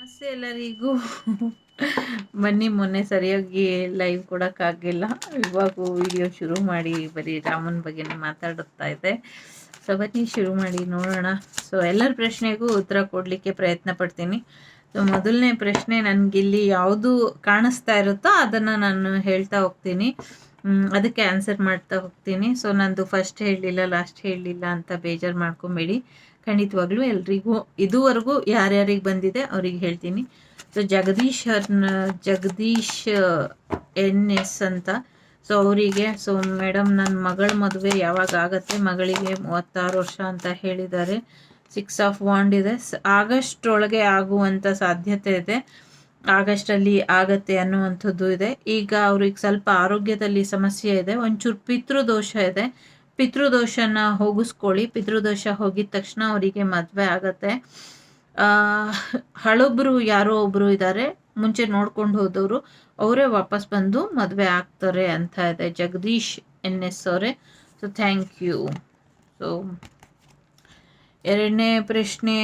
ನಮಸ್ತೆ ಎಲ್ಲರಿಗೂ. ಬನ್ನಿ ಮೊನ್ನೆ ಸರಿಯಾಗಿ ಲೈವ್ ಕೊಡೋಕ್ಕಾಗಿಲ್ಲ ಇವಾಗ ವಿಡಿಯೋ ಶುರು ಮಾಡಿ ಬರೀ ರಾಮನ ಬಗ್ಗೆ ಮಾತಾಡುತ್ತಾ ಇದೆ ಸೊ ಬನ್ನಿ ಶುರು ಮಾಡಿ ನೋಡೋಣ. ಸೊ ಎಲ್ಲರ ಪ್ರಶ್ನೆಗೂ ಉತ್ತರ ಕೊಡಲಿಕ್ಕೆ ಪ್ರಯತ್ನ ಪಡ್ತೀನಿ. ಸೊ ಮೊದಲನೇ ಪ್ರಶ್ನೆ ನನಗಿಲ್ಲಿ ಯಾವುದು ಕಾಣಿಸ್ತಾ ಇರುತ್ತೋ ಅದನ್ನು ನಾನು ಹೇಳ್ತಾ ಹೋಗ್ತೀನಿ. ಅದಕ್ಕೆ ಆನ್ಸರ್ ಮಾಡ್ತಾ ಹೋಗ್ತೀನಿ. ಸೊ ನಂದು ಫಸ್ಟ್ ಹೇಳಲಿಲ್ಲ ಲಾಸ್ಟ್ ಹೇಳಲಿಲ್ಲ ಅಂತ ಬೇಜಾರು ಮಾಡ್ಕೊಬೇಡಿ. ಖಂಡಿತವಾಗ್ಲೂ ಎಲ್ರಿಗೂ, ಇದುವರೆಗೂ ಯಾರ್ಯಾರಿಗೆ ಬಂದಿದೆ ಅವ್ರಿಗೆ ಹೇಳ್ತೀನಿ. So Jagadish Jagadish N S ಅಂತ. ಸೊ ಅವರಿಗೆ ಸೊ ಮೇಡಮ್ ನನ್ನ ಮಗಳ ಮದುವೆ ಯಾವಾಗ ಆಗತ್ತೆ, ಮಗಳಿಗೆ ಮೂವತ್ತಾರು ವರ್ಷ ಅಂತ ಹೇಳಿದ್ದಾರೆ. ಸಿಕ್ಸ್ ಆಫ್ ವಾಂಡ್ ಇದೆ. ಆಗಸ್ಟ್ ಒಳಗೆ ಆಗುವಂಥ ಸಾಧ್ಯತೆ ಇದೆ. ಆಗಸ್ಟಲ್ಲಿ ಆಗತ್ತೆ ಅನ್ನುವಂಥದ್ದು ಇದೆ. ಈಗ ಅವ್ರಿಗೆ ಸ್ವಲ್ಪ ಆರೋಗ್ಯದಲ್ಲಿ ಸಮಸ್ಯೆ ಇದೆ. ಒಂಚೂರು ಪಿತೃದೋಷ ಇದೆ. ಪಿತೃದೋಷನ ಹೋಗಿಸ್ಕೊಳ್ಳಿ. ಪಿತೃದೋಷ ಹೋಗಿದ ತಕ್ಷಣ ಅವರಿಗೆ ಮದುವೆ ಆಗತ್ತೆ. ಹಳೊಬ್ರು ಯಾರೋ ಒಬ್ರು ಇದ್ದಾರೆ ಮುಂಚೆ ನೋಡ್ಕೊಂಡು ಹೋದವರು ಅವರೇ ವಾಪಸ್ ಬಂದು ಮದುವೆ ಆಗ್ತಾರೆ ಅಂತ ಇದೆ. ಜಗದೀಶ್ ಎನ್ ಎಸ್ ಅವರೇ. ಸೊ ಥ್ಯಾಂಕ್ ಯು ಸೊ ಎರಡನೇ ಪ್ರಶ್ನೆ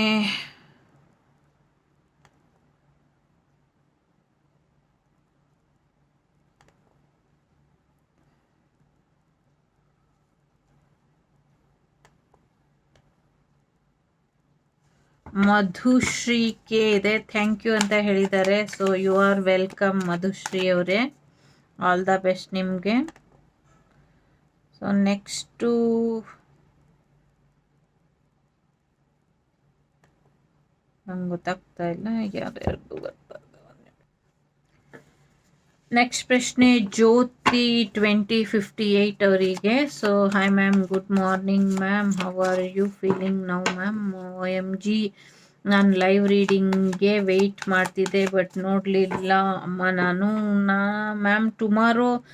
ಮಧುಶ್ರೀ ಕೆ ಇದೆ ಥ್ಯಾಂಕ್ ಯು ಅಂತ ಹೇಳಿದ್ದಾರೆ. So you are welcome Madhushree ಅವರೇ. ಆಲ್ ದ ಬೆಸ್ಟ್ ನಿಮಗೆ. ಸೊ ನೆಕ್ಸ್ಟು ನಂಗೆ ಗೊತ್ತಾಗ್ತಾ ಇಲ್ಲ. ಯಾರ್ಯಾರಿಗೂ ಬರ್ತದೆ ನೆಕ್ಸ್ಟ್ ಪ್ರಶ್ನೆ, ಜ್ಯೋತಿ ಟ್ವೆಂಟಿ ಫಿಫ್ಟಿ ಏಯ್ಟ್ ಅವರಿಗೆ so hi ma'am good morning ma'am how are you feeling now ma'am O M G ನಾನು ಲೈವ್ ರೀಡಿಂಗ್ಗೆ ವೆಯ್ಟ್ ಮಾಡ್ತಿದ್ದೆ ಬಟ್ ನೋಡಲಿಲ್ಲ. ಅಮ್ಮ, ನಾನು ನಾ ಮ್ಯಾಮ್ ಟುಮಾರೋ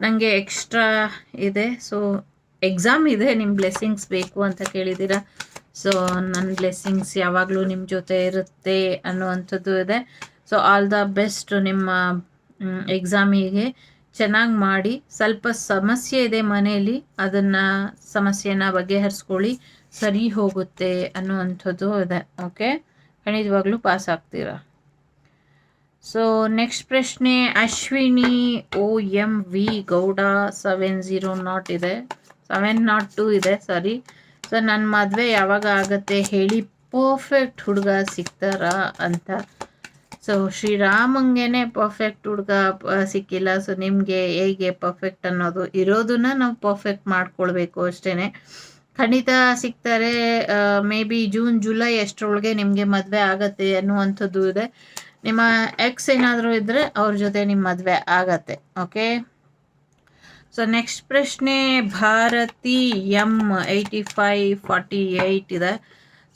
ನನಗೆ ಎಕ್ಸ್ಟ್ರಾ ಇದೆ. ಸೊ ಎಕ್ಸಾಮ್ ಇದೆ ನಿಮ್ಮ ಬ್ಲೆಸ್ಸಿಂಗ್ಸ್ ಬೇಕು ಅಂತ ಕೇಳಿದ್ದೀರಾ? ಸೊ ನನ್ನ ಬ್ಲೆಸ್ಸಿಂಗ್ಸ್ ಯಾವಾಗಲೂ ನಿಮ್ಮ ಜೊತೆ ಇರುತ್ತೆ ಅನ್ನುವಂಥದ್ದು ಇದೆ. ಸೊ ಆಲ್ ದ ಬೆಸ್ಟ್ ನಿಮ್ಮ ಎಕ್ಸಾಮಿಗೆ ಚೆನ್ನಾಗಿ ಮಾಡಿ ಸ್ವಲ್ಪ ಸಮಸ್ಯೆ ಇದೆ ಮನೆಯಲ್ಲಿ, ಅದನ್ನು ಸಮಸ್ಯೆನ ಬಗೆಹರಿಸ್ಕೊಳ್ಳಿ, ಸರಿ ಹೋಗುತ್ತೆ ಅನ್ನುವಂಥದ್ದು ಇದೆ. ಓಕೆ ಖಂಡಿತವಾಗ್ಲೂ ಪಾಸ್ ಆಗ್ತೀರಾ? ಸೊ ನೆಕ್ಸ್ಟ್ ಪ್ರಶ್ನೆ, Ashwini O M V Gowda seven zero nought ಇದೆ. ಸೆವೆನ್ ನಾಟ್ ಟು ಇದೆ ಸಾರಿ ಸೊ ನನ್ನ ಮದುವೆ ಯಾವಾಗ ಆಗುತ್ತೆ ಹೇಳಿ ಪರ್ಫೆಕ್ಟ್ ಹುಡುಗ ಸಿಗ್ತಾರಾ ಅಂತ ಸೊ ಶ್ರೀರಾಮಂಗೆನೆ ಪರ್ಫೆಕ್ಟ್ ಹುಡುಗ ಸಿಕ್ಕಿಲ್ಲ. ಸೊ ನಿಮಗೆ ಹೇಗೆ ಪರ್ಫೆಕ್ಟ್ ಅನ್ನೋದು ಇರೋದನ್ನ ನಾವು ಪರ್ಫೆಕ್ಟ್ ಮಾಡ್ಕೊಳ್ಬೇಕು ಅಷ್ಟೇ ಖಂಡಿತ ಸಿಗ್ತಾರೆ. ಮೇ ಬಿ ಜೂನ್ ಜುಲೈ ಅಷ್ಟರೊಳಗೆ ನಿಮಗೆ ಮದುವೆ ಆಗತ್ತೆ ಅನ್ನುವಂಥದ್ದು ಇದೆ. ನಿಮ್ಮ ಎಕ್ಸ್ ಏನಾದರೂ ಇದ್ದರೆ ಅವ್ರ ಜೊತೆ ನಿಮ್ಮ ಮದುವೆ ಆಗತ್ತೆ ಓಕೆ ಸೊ ನೆಕ್ಸ್ಟ್ ಪ್ರಶ್ನೆ Bharathi M eighty five forty eight ಇದೆ.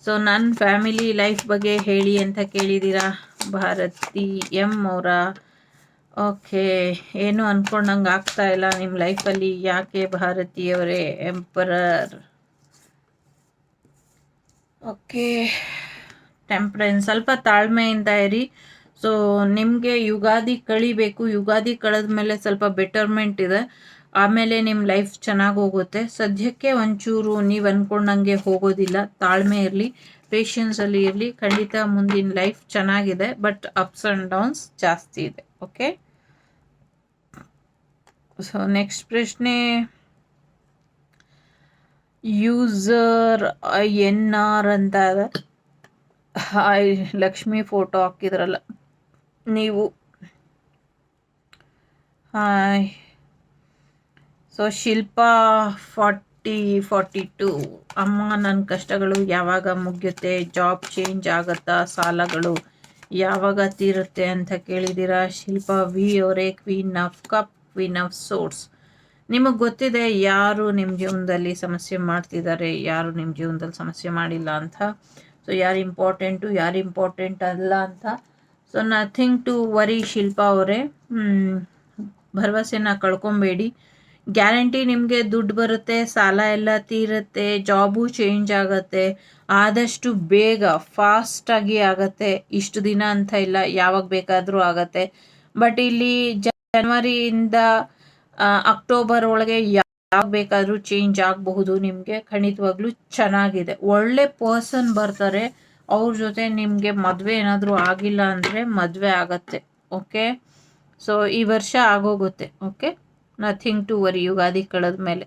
ಸೊ ನನ್ನ ಫ್ಯಾಮಿಲಿ ಲೈಫ್ ಬಗ್ಗೆ ಹೇಳಿ ಅಂತ ಕೇಳಿದ್ದೀರಾ ಭಾರತಿ ಎಂ ಅವರ. ಓಕೆ, ಏನು ಅಂದ್ಕೊಂಡಂಗೆ ಆಗ್ತಾ ಇಲ್ಲ ನಿಮ್ಮ ಲೈಫಲ್ಲಿ ಯಾಕೆ ಭಾರತೀಯವರೇ ಎಂಪರರ್ ಓಕೆ ಟೆಂಪ್ರೆನ್ ಸ್ವಲ್ಪ ತಾಳ್ಮೆಯಿಂದ ಇರಿ. ಸೊ ನಿಮಗೆ ಯುಗಾದಿ ಕಳಿಬೇಕು. ಯುಗಾದಿ ಕಳೆದ ಮೇಲೆ ಸ್ವಲ್ಪ ಬೆಟರ್ಮೆಂಟ್ ಇದೆ. ಆಮೇಲೆ ನಿಮ್ಮ ಲೈಫ್ ಚೆನ್ನಾಗಿ ಹೋಗುತ್ತೆ. ಸದ್ಯಕ್ಕೆ ಒಂಚೂರು ನೀವು ಅಂದ್ಕೊಂಡಂಗೆ ಹೋಗೋದಿಲ್ಲ. ತಾಳ್ಮೆ ಇರಲಿ ಪೇಷನ್ಸಲ್ಲಿ ಇರಲಿ. ಖಂಡಿತ ಮುಂದಿನ ಲೈಫ್ ಚೆನ್ನಾಗಿದೆ ಬಟ್ ಅಪ್ಸ್ ಆ್ಯಂಡ್ ಡೌನ್ಸ್ ಜಾಸ್ತಿ ಇದೆ. ಓಕೆ ಸೊ ನೆಕ್ಸ್ಟ್ ಪ್ರಶ್ನೆ. ಯೂಸರ್ ಎನ್ ಆರ್ ಅಂತ ಹಾಯ್ ಲಕ್ಷ್ಮಿ ಫೋಟೋ ಹಾಕಿದ್ರಲ್ಲ. ನೀವು. Hi so Shilpa fort forty two ಅಮ್ಮ ನನ್ನ ಕಷ್ಟಗಳು ಯಾವಾಗ ಮುಗಿಯುತ್ತೆ? ಜಾಬ್ ಚೇಂಜ್ ಆಗುತ್ತಾ? ಸಾಲಗಳು ಯಾವಾಗ ತೀರುತ್ತೆ ಅಂತ ಕೇಳಿದ್ದೀರಾ ಶಿಲ್ಪ ವಿ ಅವರೇ queen of cups queen of swords ನಿಮಗೆ ಗೊತ್ತಿದೆ ಯಾರು ನಿಮ್ಮ ಜೀವನದಲ್ಲಿ ಸಮಸ್ಯೆ ಮಾಡ್ತಿದ್ದಾರೆ, ಯಾರು ನಿಮ್ಮ ಜೀವನದಲ್ಲಿ ಸಮಸ್ಯೆ ಮಾಡಿಲ್ಲ ಅಂತ. ಸೊ ಯಾರು ಇಂಪಾರ್ಟೆಂಟು ಯಾರು ಇಂಪಾರ್ಟೆಂಟ್ ಅಲ್ಲ ಅಂತ. So nothing to worry Shilpa ಅವರೇ. ಭರವಸೆನ ಕಳ್ಕೊಬೇಡಿ. ಗ್ಯಾರಂಟಿ ನಿಮಗೆ ದುಡ್ಡು ಬರುತ್ತೆ, ಸಾಲ ಎಲ್ಲ ತೀರುತ್ತೆ, ಜಾಬು ಚೇಂಜ್ ಆಗುತ್ತೆ, ಆದಷ್ಟು ಬೇಗ ಫಾಸ್ಟಾಗಿ ಆಗತ್ತೆ. ಇಷ್ಟು ದಿನ ಅಂತ ಇಲ್ಲ, ಯಾವಾಗ ಬೇಕಾದರೂ ಆಗತ್ತೆ. ಬಟ್ ಇಲ್ಲಿ ಜನವರಿಯಿಂದ ಅಕ್ಟೋಬರ್ ಒಳಗೆ ಯಾವಾಗ ಬೇಕಾದರೂ ಚೇಂಜ್ ಆಗಬಹುದು ನಿಮಗೆ. ಖಂಡಿತವಾಗ್ಲೂ ಚೆನ್ನಾಗಿದೆ. ಒಳ್ಳೆ ಪರ್ಸನ್ ಬರ್ತಾರೆ. ಅವ್ರ ಜೊತೆ ನಿಮಗೆ ಮದುವೆ ಏನಾದರೂ ಆಗಿಲ್ಲ ಅಂದರೆ ಮದುವೆ ಆಗತ್ತೆ ಓಕೆ ಸೊ ಈ ವರ್ಷ ಆಗೋಗುತ್ತೆ okay nothing to worry Ugadi ಕಳೆದ ಮೇಲೆ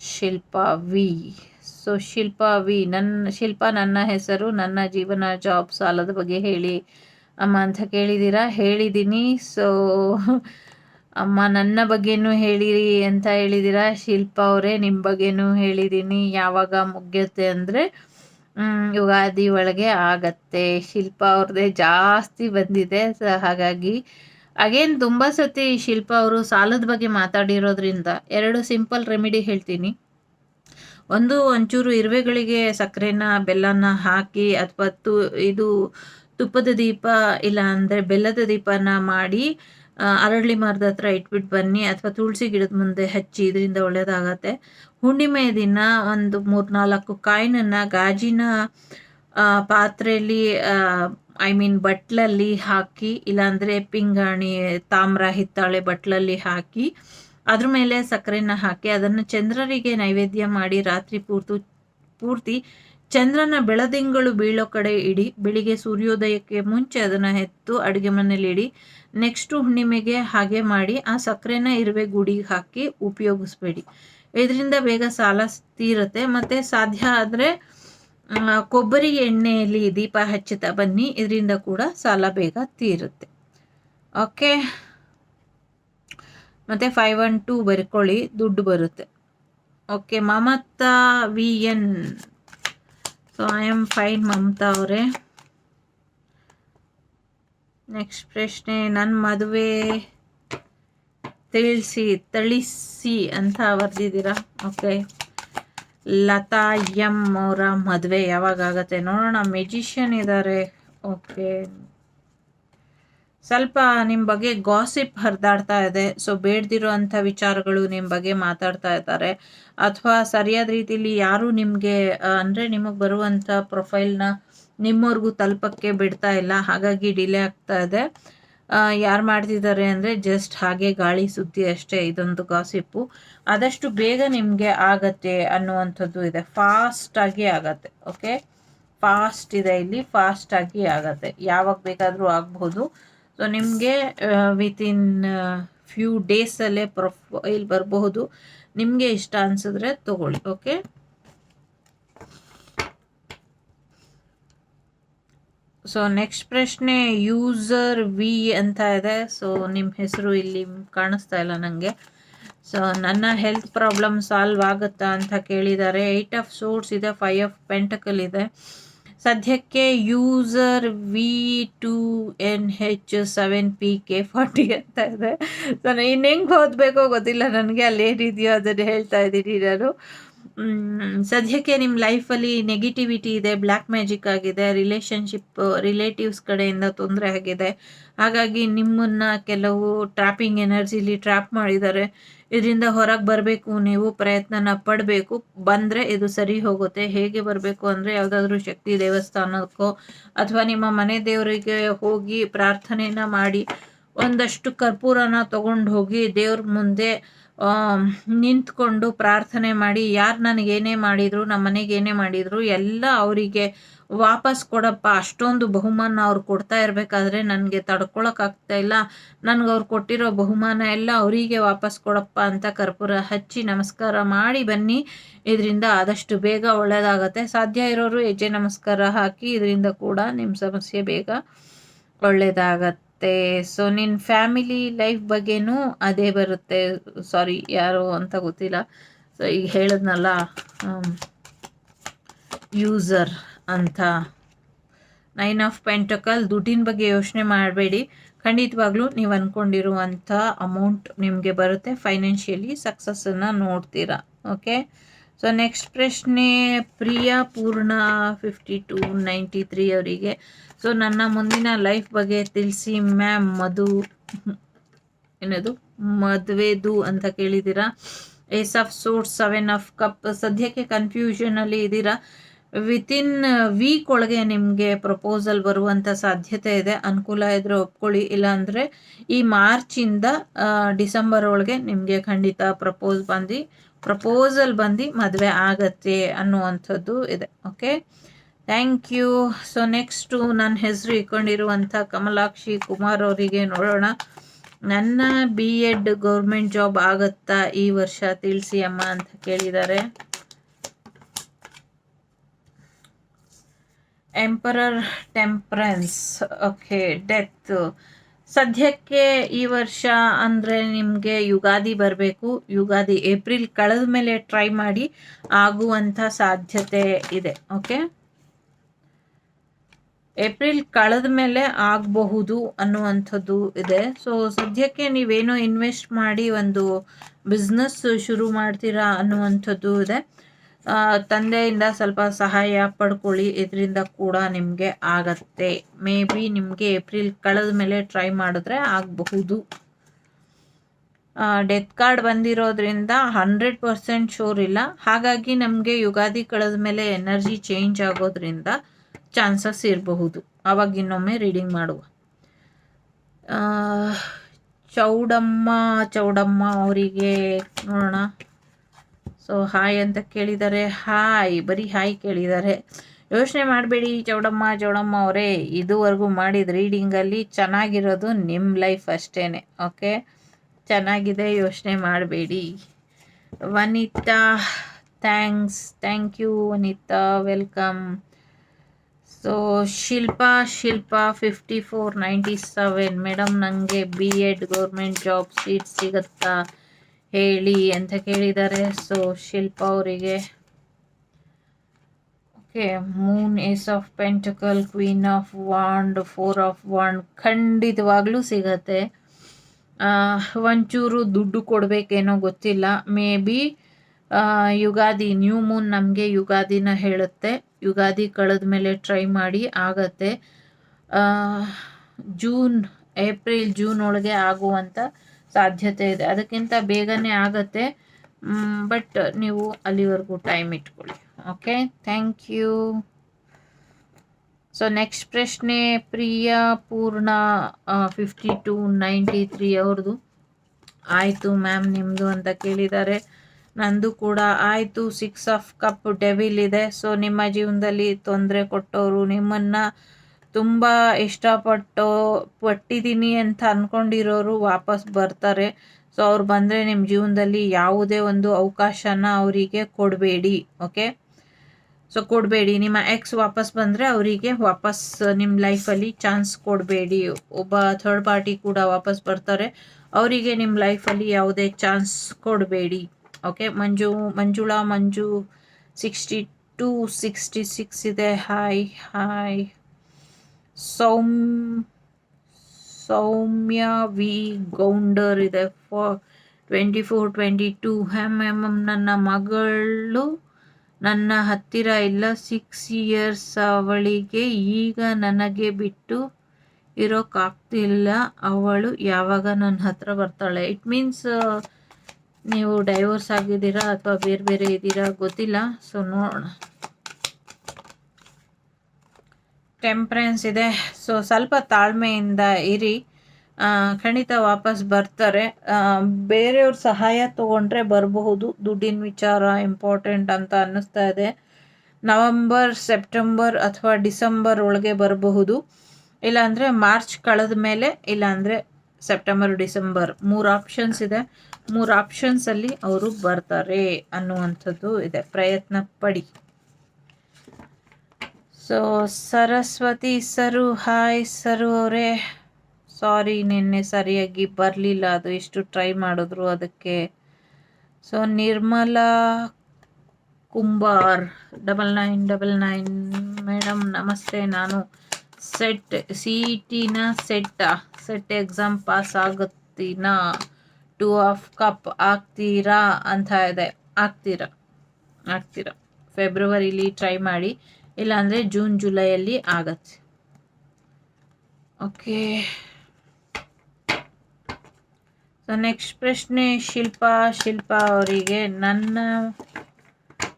Shilpa V so Shilpa V ನನ್ನ ಶಿಲ್ಪ ನನ್ನ ಹೆಸರು ನನ್ನ ಜೀವನ ಜಾಬ್ ಸಾಲದ ಬಗ್ಗೆ ಹೇಳಿ ಅಮ್ಮ ಅಂತ ಕೇಳಿದ್ದೀರಾ ಹೇಳಿದ್ದೀನಿ ಸೊ ಅಮ್ಮ ನನ್ನ ಬಗ್ಗೆನೂ ಹೇಳಿರಿ ಅಂತ ಹೇಳಿದ್ದೀರಾ ಶಿಲ್ಪ ಅವರೇ ನಿಮ್ಮ ಬಗ್ಗೆನೂ ಹೇಳಿದ್ದೀನಿ ಯಾವಾಗ ಮುಗಿಯುತ್ತೆ ಅಂದರೆ ಯುಗಾದಿ ಒಳಗೆ ಆಗತ್ತೆ ಶಿಲ್ಪ ಅವ್ರದ್ದೇ ಜಾಸ್ತಿ ಬಂದಿದೆ ಸೊ ಹಾಗಾಗಿ ಅಗೇನ್ ತುಂಬ ಸತಿ ಶಿಲ್ಪ ಅವರು ಸಾಲದ ಬಗ್ಗೆ ಮಾತಾಡಿರೋದ್ರಿಂದ ಎರಡು ಸಿಂಪಲ್ ರೆಮಿಡಿ ಹೇಳ್ತೀನಿ. ಒಂದು ಒಂಚೂರು ಇರುವೆಗಳಿಗೆ ಸಕ್ಕರೆನ, ಬೆಲ್ಲನ ಹಾಕಿ ಅಥವಾ ತು, ಇದು ತುಪ್ಪದ ದೀಪ ಇಲ್ಲ ಅಂದರೆ ಬೆಲ್ಲದ ದೀಪನ ಮಾಡಿ ಅರಳಿ ಮರದ ಹತ್ರ ಇಟ್ಬಿಟ್ಟು ಬನ್ನಿ ಅಥವಾ ತುಳಸಿ ಗಿಡದ ಮುಂದೆ ಹಚ್ಚಿ ಇದರಿಂದ ಒಳ್ಳೆಯದಾಗತ್ತೆ ಹುಣ್ಣಿಮೆ ದಿನ ಒಂದು ಮೂರ್ನಾಲ್ಕು ಕಾಯಿನನ್ನು ಗಾಜಿನ ಪಾತ್ರೆಯಲ್ಲಿ ಐ ಮೀನ್ ಬಟ್ಲಲ್ಲಿ ಹಾಕಿ, ಇಲ್ಲಾಂದರೆ ಪಿಂಗಾಣಿ, ತಾಮ್ರ ಹಿತ್ತಾಳೆ ಬಟ್ಲಲ್ಲಿ ಹಾಕಿ, ಅದ್ರ ಮೇಲೆ ಸಕ್ಕರೆನ ಹಾಕಿ, ಅದನ್ನು ಚಂದ್ರರಿಗೆ ನೈವೇದ್ಯ ಮಾಡಿ ರಾತ್ರಿ ಪೂರ್ತಿ ಪೂರ್ತಿ ಚಂದ್ರನ ಬೆಳದಿಂಗಳು ಬೀಳೋ ಕಡೆ ಇಡಿ, ಬೆಳಿಗ್ಗೆ ಸೂರ್ಯೋದಯಕ್ಕೆ ಮುಂಚೆ ಅದನ್ನು ಎತ್ತು ಅಡುಗೆ ಮನೇಲಿ ಇಡಿ ನೆಕ್ಸ್ಟು ಹುಣ್ಣಿಮೆಗೆ ಹಾಗೆ ಮಾಡಿ, ಆ ಸಕ್ಕರೆನ ಇರುವೆ ಗುಡಿಗೆ ಹಾಕಿ ಉಪಯೋಗಿಸ್ಬೇಡಿ. ಇದರಿಂದ ಬೇಗ ಸಾಲ ತೀರುತ್ತೆ, ಮತ್ತು ಸಾಧ್ಯ ಆದರೆ ಕೊಬ್ಬರಿ ಎಣ್ಣೆಯಲ್ಲಿ ದೀಪ ಹಚ್ಚುತ್ತಾ ಬನ್ನಿ. ಇದರಿಂದ ಕೂಡ ಸಾಲ ಬೇಗ ತೀರುತ್ತೆ. ಓಕೆ ಮತ್ತು ಫೈವ್ ಒನ್ ಟೂ ಬರ್ಕೊಳ್ಳಿ. ದುಡ್ಡು ಬರುತ್ತೆ. Okay Mamata V N so I am fine Mamata ಅವರೇ. ನೆಕ್ಸ್ಟ್ ಪ್ರಶ್ನೆ ನನ್ನ ಮದುವೆ ತಿಳಿಸಿ ತಳಿಸಿ ಅಂತ ಬರ್ದಿದ್ದೀರಾ? ಓಕೆ ಲತಾ ಎಂ ಅವರ ಮದುವೆ ಯಾವಾಗ ಆಗತ್ತೆ? ನೋಡೋಣ. ಮೆಜಿಷಿಯನ್ ಇದ್ದಾರೆ ಓಕೆ ಸ್ವಲ್ಪ ನಿಮ್ಮ ಬಗ್ಗೆ ಗಾಸಿಪ್ ಹರಿದಾಡ್ತಾ ಇದೆ. ಸೊ ಬೇಡ್ದಿರೋ ಅಂಥ ವಿಚಾರಗಳು ನಿಮ್ಮ ಬಗ್ಗೆ ಮಾತಾಡ್ತಾ ಇದ್ದಾರೆ. ಅಥವಾ ಸರಿಯಾದ ರೀತಿಯಲ್ಲಿ ಯಾರು ನಿಮಗೆ ಅಂದರೆ ನಿಮಗೆ ಬರುವಂಥ ಪ್ರೊಫೈಲ್ನ ನಿಮ್ಮವ್ರಿಗೂ ತಲುಪಕ್ಕೆ ಬಿಡ್ತಾ ಇಲ್ಲ. ಹಾಗಾಗಿ ಡಿಲೇ ಆಗ್ತಾ ಇದೆ. ಯಾರು ಮಾಡ್ತಿದ್ದಾರೆ ಅಂದರೆ ಜಸ್ಟ್ ಹಾಗೆ ಗಾಳಿ ಸುದ್ದಿ ಅಷ್ಟೇ, ಇದೊಂದು ಗಾಸಿಪ್ಪು ಆದಷ್ಟು ಬೇಗ ನಿಮಗೆ ಆಗತ್ತೆ ಅನ್ನುವಂಥದ್ದು ಇದೆ. ಫಾಸ್ಟಾಗಿ ಆಗತ್ತೆ ಓಕೆ ಫಾಸ್ಟ್ ಇದೆ ಇಲ್ಲಿ ಫಾಸ್ಟಾಗಿ ಆಗತ್ತೆ. ಯಾವಾಗ ಬೇಕಾದರೂ ಆಗ್ಬೋದು. ಸೊ ನಿಮಗೆ ವಿತಿನ್ ಫ್ಯೂ ಡೇಸಲ್ಲೇ ಪ್ರೊಫೈಲ್ ಬರಬಹುದು. ನಿಮಗೆ ಇಷ್ಟ ಅನಿಸಿದ್ರೆ ತಗೊಳ್ಳಿ ಓಕೆ ಸೊ ನೆಕ್ಸ್ಟ್ ಪ್ರಶ್ನೆ ಯೂಸರ್ ವಿ ಅಂತ ಇದೆ. ಸೊ ನಿಮ್ಮ ಹೆಸರು ಇಲ್ಲಿ ಕಾಣಿಸ್ತಾ ಇಲ್ಲ ನನಗೆ ಸೊ ನನ್ನ ಹೆಲ್ತ್ ಪ್ರಾಬ್ಲಮ್ ಸಾಲ್ವ್ ಆಗುತ್ತಾ ಅಂತ ಕೇಳಿದ್ದಾರೆ. ಏಯ್ಟ್ ಆಫ್ ಸೂಟ್ಸ್ ಇದೆ ಫೈವ್ ಆಫ್ ಪೆಂಟಕಲ್ ಇದೆ. ಸದ್ಯಕ್ಕೆ user V two N H seven P K forty ಅಂತ ಇದೆ. ಸೊ ಇನ್ನು ಹೆಂಗೆ ಓದಬೇಕೋ ಗೊತ್ತಿಲ್ಲ ನನಗೆ ಅಲ್ಲಿ ಏನಿದೆಯೋ ಅದನ್ನು ಹೇಳ್ತಾ ಇದ್ದೀನಿ ನಾನು. ಸದ್ಯಕ್ಕೆ ನಿಮ್ಮ ಲೈಫಲ್ಲಿ ನೆಗೆಟಿವಿಟಿ ಇದೆ ಬ್ಲ್ಯಾಕ್ ಮ್ಯಾಜಿಕ್ ಆಗಿದೆ ರಿಲೇಷನ್ಶಿಪ್ ರಿಲೇಟಿವ್ಸ್ ಕಡೆಯಿಂದ ತೊಂದರೆ ಆಗಿದೆ. ಹಾಗಾಗಿ ನಿಮ್ಮನ್ನು ಕೆಲವು ಟ್ರ್ಯಾಪಿಂಗ್ ಎನರ್ಜಿಲಿ ಟ್ರ್ಯಾಪ್ ಮಾಡಿದ್ದಾರೆ. ಇದರಿಂದ ಹೊರಗೆ ಬರಬೇಕು, ನೀವು ಪ್ರಯತ್ನನ ಪಡಬೇಕು. ಬಂದರೆ ಇದು ಸರಿ ಹೋಗುತ್ತೆ. ಹೇಗೆ ಬರಬೇಕು ಅಂದರೆ ಯಾವುದಾದ್ರೂ ಶಕ್ತಿ ದೇವಸ್ಥಾನಕ್ಕೋ ಅಥವಾ ನಿಮ್ಮ ಮನೆ ದೇವರಿಗೆ ಹೋಗಿ ಪ್ರಾರ್ಥನೆನ ಮಾಡಿ ಒಂದಷ್ಟು ಕರ್ಪೂರನ ತಗೊಂಡು ಹೋಗಿ ದೇವ್ರ ಮುಂದೆ ನಿಂತ್ಕೊಂಡು ಪ್ರಾರ್ಥನೆ ಮಾಡಿ, ಯಾರು ನನಗೇನೇ ಮಾಡಿದರು ನಮ್ಮ ಮನೆಗೆ ಏನೇ ಮಾಡಿದರು, ಎಲ್ಲ ಅವರಿಗೆ ವಾಪಸ್ ಕೊಡಪ್ಪ, ಅಷ್ಟೊಂದು ಬಹುಮಾನ ಅವ್ರು ಕೊಡ್ತಾ ಇರಬೇಕಾದ್ರೆ ನನಗೆ ತಡ್ಕೊಳಕ್ಕಾಗ್ತಾ ಇಲ್ಲ. ನನಗೆ ಅವ್ರು ಕೊಟ್ಟಿರೋ ಬಹುಮಾನ ಎಲ್ಲ ಅವರಿಗೆ ವಾಪಸ್ ಕೊಡಪ್ಪ ಅಂತ ಕರ್ಪೂರ ಹಚ್ಚಿ ನಮಸ್ಕಾರ ಮಾಡಿ ಬನ್ನಿ. ಇದರಿಂದ ಆದಷ್ಟು ಬೇಗ ಒಳ್ಳೆಯದಾಗತ್ತೆ ಸಾಧ್ಯ ಇರೋರು ಹೆಜ್ಜೆ ನಮಸ್ಕಾರ ಹಾಕಿ, ಇದರಿಂದ ಕೂಡ ನಿಮ್ಮ ಸಮಸ್ಯೆ ಬೇಗ ಒಳ್ಳೆಯದಾಗತ್ತೆ ಸೊ ನಿನ್ನ ಫ್ಯಾಮಿಲಿ ಲೈಫ್ ಬಗ್ಗೆನೂ ಅದೇ ಬರುತ್ತೆ. ಸಾರಿ ಯಾರು ಅಂತ ಗೊತ್ತಿಲ್ಲ. ಸೊ ಈಗ ಹೇಳಿದ್ನಲ್ಲ ಯೂಸರ್ ಅಂತ. ನೈನ್ ಆಫ್ ಪೆಂಟಕಲ್ ದುಡ್ಡಿನ ಬಗ್ಗೆ ಯೋಚನೆ ಮಾಡಬೇಡಿ. ಖಂಡಿತವಾಗ್ಲೂ ನೀವು ಅಂದ್ಕೊಂಡಿರುವಂಥ ಅಮೌಂಟ್ ನಿಮಗೆ ಬರುತ್ತೆ. ಫೈನಾನ್ಷಿಯಲಿ ಸಕ್ಸಸ್ಸನ್ನು ನೋಡ್ತೀರಾ. ಓಕೆ ಸೊ ನೆಕ್ಸ್ಟ್ ಪ್ರಶ್ನೆ, Priya Poorna fifty two ninety three ಅವರಿಗೆ. ಸೊ ನನ್ನ ಮುಂದಿನ ಲೈಫ್ ಬಗ್ಗೆ ತಿಳಿಸಿ ಮ್ಯಾಮ್ ಮಧು, ಏನದು? ಮದುವೆದು ಅಂತ ಕೇಳಿದ್ದೀರಾ? Ace of swords seven of cups ಸದ್ಯಕ್ಕೆ ಕನ್ಫ್ಯೂಷನಲ್ಲಿ ಇದ್ದೀರಾ? ವಿತಿನ್ ವೀಕ್ ಒಳಗೆ ನಿಮಗೆ ಪ್ರಪೋಸಲ್ ಬರುವಂಥ ಸಾಧ್ಯತೆ ಇದೆ. ಅನುಕೂಲ ಇದ್ದರೆ ಒಪ್ಕೊಳ್ಳಿ. ಇಲ್ಲಾಂದರೆ ಈ ಮಾರ್ಚಿಂದ ಡಿಸೆಂಬರ್ ಒಳಗೆ ನಿಮಗೆ ಖಂಡಿತ ಪ್ರಪೋಸ್ ಬಂದು ಪ್ರಪೋಸಲ್ ಬಂದು ಮದುವೆ ಆಗತ್ತೆ ಅನ್ನುವಂಥದ್ದು ಇದೆ. Okay thank you so next ನನ್ನ ಹೆಸರು ಇಟ್ಕೊಂಡಿರುವಂಥ ಕಮಲಾಕ್ಷಿ ಕುಮಾರ್ ಅವರಿಗೆ ನೋಡೋಣ. ನನ್ನ ಬಿ ಎಡ್ ಗೌರ್ಮೆಂಟ್ ಜಾಬ್ ಆಗುತ್ತಾ ಈ ವರ್ಷ ತಿಳಿಸಿ ಅಮ್ಮ ಅಂತ ಕೇಳಿದ್ದಾರೆ. ಎಂಪರರ್ ಟೆಂಪ್ರೆನ್ಸ್ ಓಕೆ ಡೆತ್ ಸದ್ಯಕ್ಕೆ ಈ ವರ್ಷ ಅಂದರೆ ನಿಮಗೆ ಯುಗಾದಿ ಬರಬೇಕು. ಯುಗಾದಿ ಏಪ್ರಿಲ್ ಕಳೆದ ಮೇಲೆ ಟ್ರೈ ಮಾಡಿ ಆಗುವಂಥ ಸಾಧ್ಯತೆ ಇದೆ. ಓಕೆ ಏಪ್ರಿಲ್ ಕಳೆದ ಮೇಲೆ ಆಗಬಹುದು ಅನ್ನುವಂಥದ್ದು ಇದೆ. ಸೊ ಸದ್ಯಕ್ಕೆ ನೀವೇನೋ ಇನ್ವೆಸ್ಟ್ ಮಾಡಿ ಒಂದು ಬಿಸ್ನೆಸ್ ಶುರು ಮಾಡ್ತೀರಾ ಅನ್ನುವಂಥದ್ದು ಇದೆ. ತಂದೆಯಿಂದ ಸ್ವಲ್ಪ ಸಹಾಯ ಪಡ್ಕೊಳ್ಳಿ. ಇದರಿಂದ ಕೂಡ ನಿಮಗೆ ಆಗತ್ತೆ. ಮೇ ಬಿ ನಿಮಗೆ ಏಪ್ರಿಲ್ ಕಳೆದ ಮೇಲೆ ಟ್ರೈ ಮಾಡಿದ್ರೆ ಆಗಬಹುದು. ಡೆತ್ ಕಾರ್ಡ್ ಬಂದಿರೋದ್ರಿಂದ ಹಂಡ್ರೆಡ್ ಪರ್ಸೆಂಟ್ ಶೋರ್ ಇಲ್ಲ. ಹಾಗಾಗಿ ನಮಗೆ ಯುಗಾದಿ ಕಳೆದ ಮೇಲೆ ಎನರ್ಜಿ ಚೇಂಜ್ ಆಗೋದ್ರಿಂದ ಚಾನ್ಸಸ್ ಇರಬಹುದು ಆವಾಗ ಇನ್ನೊಮ್ಮೆ ರೀಡಿಂಗ್ ಮಾಡುವ. ಚೌಡಮ್ಮ ಚೌಡಮ್ಮ ಅವರಿಗೆ ನೋಡೋಣ. ಸೊ ಹಾಯ್ ಅಂತ ಕೇಳಿದ್ದಾರೆ ಹಾಯ್ ಬರೀ ಹಾಯ್ ಕೇಳಿದ್ದಾರೆ ಯೋಚನೆ ಮಾಡಬೇಡಿ ಚೌಡಮ್ಮ ಚೌಡಮ್ಮ ಅವರೇ, ಇದುವರೆಗೂ ಮಾಡಿದ ರೀಡಿಂಗಲ್ಲಿ ಚೆನ್ನಾಗಿರೋದು ನಿಮ್ಮ ಲೈಫ್ ಅಷ್ಟೇ ಓಕೆ ಚೆನ್ನಾಗಿದೆ, ಯೋಚನೆ ಮಾಡಬೇಡಿ. Vanitha thanks thank you Vanitha welcome so Shilpa Shilpa fifty four ninety seven madam ನನಗೆ B Ed government job seat ಸಿಗುತ್ತಾ ಹೇಳಿ ಅಂತ ಕೇಳಿದ್ದಾರೆ. ಸೊ ಶಿಲ್ಪ ಅವರಿಗೆ okay moon ace of pentacle queen of wand four of wand ಖಂಡಿತವಾಗ್ಲೂ ಸಿಗತ್ತೆ. ಒಂಚೂರು ದುಡ್ಡು ಕೊಡಬೇಕೇನೋ ಗೊತ್ತಿಲ್ಲ. May be Ugadi new moon ನಮಗೆ ಯುಗಾದಿನ ಹೇಳುತ್ತೆ. ಯುಗಾದಿ ಕಳೆದ ಮೇಲೆ ಟ್ರೈ ಮಾಡಿ ಆಗತ್ತೆ. ಜೂನ್ ಏಪ್ರಿಲ್ ಜೂನ್ ಒಳಗೆ ಆಗುವಂಥ ಸಾಧ್ಯತೆ ಇದೆ. ಅದಕ್ಕಿಂತ ಬೇಗನೆ ಆಗತ್ತೆ. ಬಟ್ ನೀವು ಅಲ್ಲಿವರೆಗೂ ಟೈಮ್ ಇಟ್ಕೊಳ್ಳಿ. Okay thank you so next ಪ್ರಶ್ನೆ, ಪ್ರಿಯ ಪೂರ್ಣ ಫಿಫ್ಟಿ ಟು ನೈಂಟಿ ತ್ರೀ ಅವ್ರದ್ದು. ಆಯಿತು ಮ್ಯಾಮ್ ನಿಮ್ಮದು ಅಂತ ಕೇಳಿದ್ದಾರೆ. ನಂದು ಕೂಡ ಆಯಿತು. ಸಿಕ್ಸ್ ಆಫ್ ಕಪ್ ಡೆವಿಲ್ ಇದೆ. ಸೊ ನಿಮ್ಮ ಜೀವನದಲ್ಲಿ ತೊಂದರೆ ಕೊಟ್ಟವರು, ನಿಮ್ಮನ್ನು ತುಂಬ ಇಷ್ಟಪಟ್ಟು ಪಟ್ಟಿದ್ದೀನಿ ಅಂತ ಅಂದ್ಕೊಂಡಿರೋರು ವಾಪಸ್ ಬರ್ತಾರೆ. ಸೊ ಅವ್ರು ಬಂದರೆ ನಿಮ್ಮ ಜೀವನದಲ್ಲಿ ಯಾವುದೇ ಒಂದು ಅವಕಾಶನ ಅವರಿಗೆ ಕೊಡಬೇಡಿ ಓಕೆ ಸೊ ಕೊಡಬೇಡಿ. ನಿಮ್ಮ ಎಕ್ಸ್ ವಾಪಸ್ ಬಂದರೆ ಅವರಿಗೆ ವಾಪಸ್ ನಿಮ್ಮ ಲೈಫಲ್ಲಿ ಚಾನ್ಸ್ ಕೊಡಬೇಡಿ. ಒಬ್ಬ ಥರ್ಡ್ ಪಾರ್ಟಿ ಕೂಡ ವಾಪಸ್ ಬರ್ತಾರೆ. ಅವರಿಗೆ ನಿಮ್ಮ ಲೈಫಲ್ಲಿ ಯಾವುದೇ ಚಾನ್ಸ್ ಕೊಡಬೇಡಿ. Okay Manju Manjula Manju sixty two sixty six ಇದೆ. Hi hi Soum Soumya V Gounder ಇದೆ. Four twenty four twenty two ham M ನನ್ನ ಮಗಳು, ನನ್ನ ಹತ್ತಿರ ಇಲ್ಲ. ಸಿಕ್ಸ್ ಇಯರ್ಸ್ ಅವಳಿಗೆ ಈಗ ನನಗೆ ಬಿಟ್ಟು ಇರೋಕ್ಕಾಗ್ತಿಲ್ಲ. ಅವಳು ಯಾವಾಗ ನನ್ನ ಹತ್ರ ಬರ್ತಾಳೆ? ಇಟ್ ಮೀನ್ಸ್ ನೀವು ಡೈವೋರ್ಸ್ ಆಗಿದ್ದೀರಾ ಅಥವಾ ಬೇರೆ ಬೇರೆ ಇದ್ದೀರಾ ಗೊತ್ತಿಲ್ಲ ಸೊ ನೋಡೋಣ. ಟೆಂಪ್ರೆನ್ಸ್ ಇದೆ. ಸೊ ಸ್ವಲ್ಪ ತಾಳ್ಮೆಯಿಂದ ಇರಿ. ಖಂಡಿತ ವಾಪಸ್ ಬರ್ತಾರೆ. ಬೇರೆಯವ್ರ ಸಹಾಯ ತೊಗೊಂಡ್ರೆ ಬರಬಹುದು. ದುಡ್ಡಿನ ವಿಚಾರ ಇಂಪಾರ್ಟೆಂಟ್ ಅಂತ ಅನ್ನಿಸ್ತಾ ಇದೆ. ನವಂಬರ್ ಸೆಪ್ಟೆಂಬರ್ ಅಥವಾ ಡಿಸೆಂಬರ್ ಒಳಗೆ ಬರಬಹುದು. ಇಲ್ಲಾಂದರೆ ಮಾರ್ಚ್ ಕಳೆದ ಮೇಲೆ ಇಲ್ಲಾಂದರೆ ಸೆಪ್ಟೆಂಬರ್ ಡಿಸೆಂಬರ್ ಮೂರು ಆಪ್ಷನ್ಸ್ ಇದೆ. ಮೂರು ಆಪ್ಷನ್ಸಲ್ಲಿ ಅವರು ಬರ್ತಾರೆ ಅನ್ನುವಂಥದ್ದು ಇದೆ. ಪ್ರಯತ್ನ ಪಡಿ. ಸೊ ಸರಸ್ವತಿ ಸರು ಹಾಯ್ ಸರು ಅವರೇ. ಸಾರಿ ನಿನ್ನೆ ಸರಿಯಾಗಿ ಬರಲಿಲ್ಲ. ಅದು ಎಷ್ಟು ಟ್ರೈ ಮಾಡಿದ್ರು ಅದಕ್ಕೆ. So Nirmala Kumbar. Double nine double nine madam, ನಮಸ್ತೆ. ನಾನು ಸೆಟ್ ಸಿ ಇ ಟಿನ ಸೆಟ್ ಸೆಟ್ ಎಕ್ಸಾಮ್ ಪಾಸ್ ಆಗುತ್ತೀನ? ಟೂ ಆಫ್ ಕಪ್ ಆಗ್ತೀರಾ ಅಂತ ಇದೆ. ಆಗ್ತೀರಾ? ಆಗ್ತೀರಾ. ಫೆಬ್ರವರಿಲಿ ಟ್ರೈ ಮಾಡಿ. ಇಲ್ಲಾಂದರೆ ಜೂನ್, ಜುಲೈಯಲ್ಲಿ ಆಗತ್ತೆ. ಓಕೆ. ಸೊ ನೆಕ್ಸ್ಟ್ ಪ್ರಶ್ನೆ ಶಿಲ್ಪಾ. ಶಿಲ್ಪಾ ಅವರಿಗೆ ನನ್ನ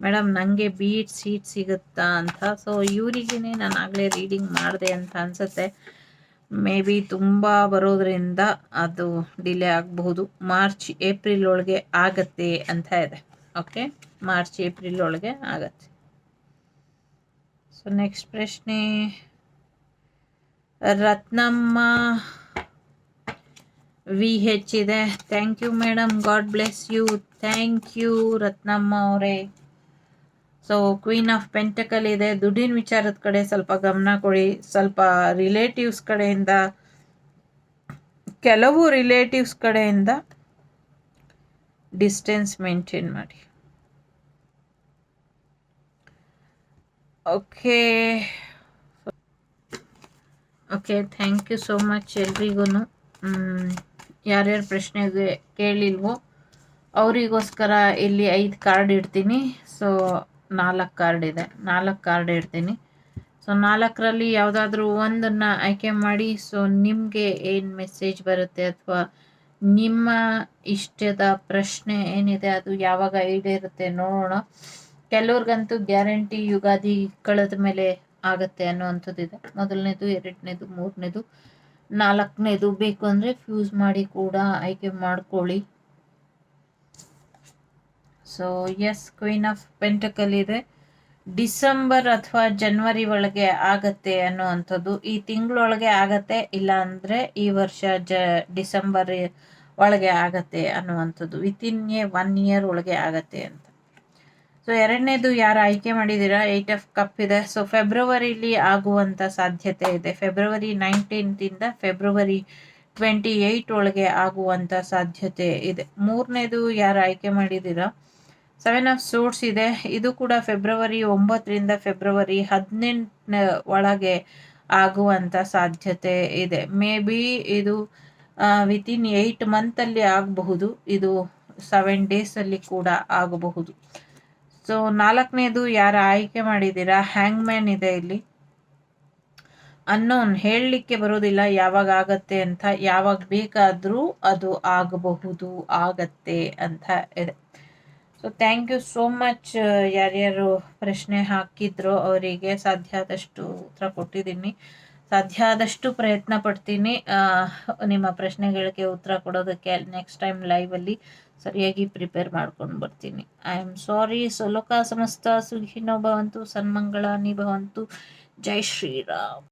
ಮೇಡಮ್ ನನಗೆ ಬೀಟ್ ಸೀಟ್ ಸಿಗುತ್ತಾ ಅಂತ. ಸೊ ಇವರಿಗೇ ನಾನು ಆಗಲೇ ರೀಡಿಂಗ್ ಮಾಡಿದೆ ಅಂತ ಅನಿಸುತ್ತೆ. ಮೇ ಬಿ ತುಂಬ ಬರೋದ್ರಿಂದ ಅದು ಡಿಲೇ ಆಗಬಹುದು. ಮಾರ್ಚ್ ಏಪ್ರಿಲ್ ಒಳಗೆ ಆಗತ್ತೆ ಅಂತ ಇದೆ. ಓಕೆ ಮಾರ್ಚ್ ಏಪ್ರಿಲ್ ಒಳಗೆ ಆಗತ್ತೆ. ಸೊ ನೆಕ್ಸ್ಟ್ ಪ್ರಶ್ನೆ. ರತ್ನಮ್ಮ ವಿ ಹೆಚ್ ಇದೆ. Thank you madam God bless you thank you Ratnamma ಅವರೇ. ಸೊ ಕ್ವೀನ್ ಆಫ್ ಪೆಂಟಕಲ್ ಇದೆ. ದುಡ್ಡಿನ ವಿಚಾರದ ಕಡೆ ಸ್ವಲ್ಪ ಗಮನ ಕೊಡಿ. ಸ್ವಲ್ಪ ರಿಲೇಟಿವ್ಸ್ ಕಡೆಯಿಂದ, ಕೆಲವು ರಿಲೇಟಿವ್ಸ್ ಕಡೆಯಿಂದ ಡಿಸ್ಟೆನ್ಸ್ ಮೇಂಟೈನ್ ಮಾಡಿ. Okay okay thank you so much ಎಲ್ರಿಗೂ ಯಾರ್ಯಾರು ಪ್ರಶ್ನೆಗೆ ಕೇಳಿಲ್ವೋ, ಅವರಿಗೋಸ್ಕರ ಇಲ್ಲಿ ಐದು ಕಾರ್ಡ್ ಇಡ್ತೀನಿ. ಸೊ ನಾಲ್ಕು ಕಾರ್ಡ್ ಇದೆ. ನಾಲ್ಕು ಕಾರ್ಡ್ ಇಡ್ತೀನಿ. ಸೊ ನಾಲ್ಕರಲ್ಲಿ ಯಾವುದಾದ್ರೂ ಒಂದನ್ನು ಆಯ್ಕೆ ಮಾಡಿ ಸೊ ನಿಮಗೆ ಏನು ಮೆಸೇಜ್ ಬರುತ್ತೆ ಅಥವಾ ನಿಮ್ಮ ಇಷ್ಟದ ಪ್ರಶ್ನೆ ಏನಿದೆ, ಅದು ಯಾವಾಗ ಈಡೇರುತ್ತೆ ನೋಡೋಣ. ಕೆಲವ್ರಿಗಂತೂ ಗ್ಯಾರಂಟಿ ಯುಗಾದಿ ಕಳೆದ ಮೇಲೆ ಆಗುತ್ತೆ ಅನ್ನುವಂಥದ್ದಿದೆ. ಮೊದಲನೇದು, ಎರಡನೇದು, ಮೂರನೇದು, ನಾಲ್ಕನೇದು ಬೇಕು ಅಂದರೆ ಫ್ಯೂಸ್ ಮಾಡಿ ಕೂಡ ಆಯ್ಕೆ ಮಾಡ್ಕೊಳ್ಳಿ. So ace queen of pentacle ಇದೆ. ಡಿಸೆಂಬರ್ ಅಥವಾ ಜನ್ವರಿ ಒಳಗೆ ಆಗತ್ತೆ ಅನ್ನುವಂಥದ್ದು. ಈ ತಿಂಗಳೊಳಗೆ ಆಗತ್ತೆ ಇಲ್ಲ ಅಂದರೆ ಈ ವರ್ಷ ಜ ಡಿಸೆಂಬರ್ ಒಳಗೆ ಆಗತ್ತೆ ಅನ್ನುವಂಥದ್ದು. ವಿತಿನ್ ಎ ಒನ್ ಇಯರ್ ಒಳಗೆ ಆಗತ್ತೆ ಅಂತ. ಸೊ ಎರಡನೇದು ಯಾರು ಆಯ್ಕೆ ಮಾಡಿದ್ದೀರಾ? ಏಯ್ಟ್ ಆಫ್ ಕಪ್ ಇದೆ. ಸೊ ಫೆಬ್ರವರಿಲಿ ಆಗುವಂಥ ಸಾಧ್ಯತೆ ಇದೆ. ಫೆಬ್ರವರಿ ನೈನ್ಟೀನ್ತಿಂದ ಫೆಬ್ರವರಿ ಟ್ವೆಂಟಿ ಏಯ್ಟ್ ಒಳಗೆ ಆಗುವಂಥ ಸಾಧ್ಯತೆ ಇದೆ. ಮೂರನೇದು ಯಾರು ಆಯ್ಕೆ ಮಾಡಿದ್ದೀರಾ? ಸೆವೆನ್ ಆಫ್ ಸೂಟ್ಸ್ ಇದೆ. ಇದು ಕೂಡ ಫೆಬ್ರವರಿ ಒಂಬತ್ತರಿಂದ ಫೆಬ್ರವರಿ ಹದಿನೆಂಟನ ಒಳಗೆ ಆಗುವಂಥ ಸಾಧ್ಯತೆ ಇದೆ. ಮೇ ಬಿ ಇದು ವಿತಿನ್ ಏಯ್ಟ್ ಮಂತಲ್ಲಿ ಆಗಬಹುದು. ಇದು ಸೆವೆನ್ ಡೇಸಲ್ಲಿ ಕೂಡ ಆಗಬಹುದು. ಸೊ ನಾಲ್ಕನೇದು ಯಾರು ಆಯ್ಕೆ ಮಾಡಿದ್ದೀರಾ? ಹ್ಯಾಂಗ್ ಮ್ಯಾನ್ ಇದೆ ಇಲ್ಲಿ. ಅನ್ನೋನ್ ಹೇಳಲಿಕ್ಕೆ ಬರೋದಿಲ್ಲ ಯಾವಾಗ ಆಗತ್ತೆ ಅಂತ. ಯಾವಾಗ ಬೇಕಾದರೂ ಅದು ಆಗಬಹುದು, ಆಗತ್ತೆ ಅಂತ ಇದೆ. So thank you so much ಯಾರ್ಯಾರು ಪ್ರಶ್ನೆ ಹಾಕಿದ್ರು ಅವರಿಗೆ ಸಾಧ್ಯ ಆದಷ್ಟು ಉತ್ತರ ಕೊಟ್ಟಿದ್ದೀನಿ. ಸಾಧ್ಯ ಆದಷ್ಟು ಪ್ರಯತ್ನ ಪಡ್ತೀನಿ. ನಿಮ್ಮ ಪ್ರಶ್ನೆಗಳಿಗೆ ಉತ್ತರ ಕೊಡೋದಕ್ಕೆ ನೆಕ್ಸ್ಟ್ ಟೈಮ್ ಲೈವಲ್ಲಿ ಸರಿಯಾಗಿ ಪ್ರಿಪೇರ್ ಮಾಡ್ಕೊಂಡು ಬರ್ತೀನಿ. ಐ ಆಮ್ ಸಾರಿ ಸೊಲೋಕ ಸಮಸ್ತ ಸುಖಿನೋ ಭವಂತು, ಸನ್ಮಂಗಳಾನಿ ಭವಂತು, ಜೈ ಶ್ರೀರಾಮ್.